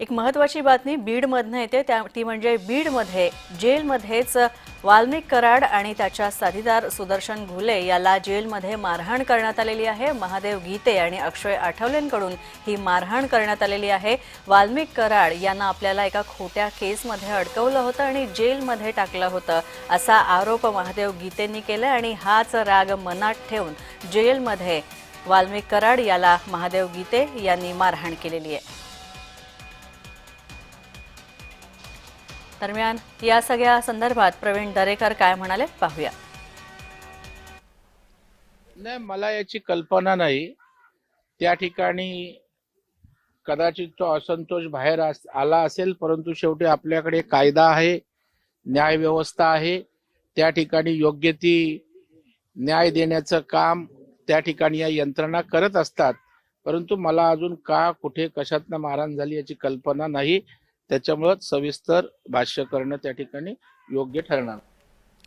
एक महत्वाची बातमी बीडमधनं येते. त्या ती म्हणजे बीडमध्ये जेलमध्येच वाल्मिक कराड आणि त्याच्या साथीदार सुदर्शन घुले याला जेलमध्ये मारहाण करण्यात आलेली आहे. महादेव गीते आणि अक्षय आठवलेंकडून ही मारहाण करण्यात आलेली आहे. वाल्मिक कराड यांना आपल्याला एका खोट्या केसमध्ये अडकवलं होतं आणि जेलमध्ये टाकलं होतं असा आरोप महादेव गीतेंनी केला आणि हाच राग मनात ठेवून जेलमध्ये वाल्मिक कराड याला महादेव गीते यांनी मारहाण केलेली आहे. दरम्यान या सगळ्या संदर्भात प्रवीण दरेकर काय म्हणाले पाहूया. नाही मला याची कल्पना नाही. त्या ठिकाणी कदाचित तो असंतोष बाहेर आला असेल परंतु शेवटी आपल्याकडे कायदा आहे न्याय व्यवस्था आहे. त्या ठिकाणी योग्य ती न्याय देण्याचं काम त्या ठिकाणी या यंत्रणा करत असतात. परंतु मला अजून का कुठे कशातनं मारहाण झाली याची कल्पना नाही. त्याच्यामुळं सविस्तर भाष्य करणं त्या ठिकाणी योग्य ठरणार.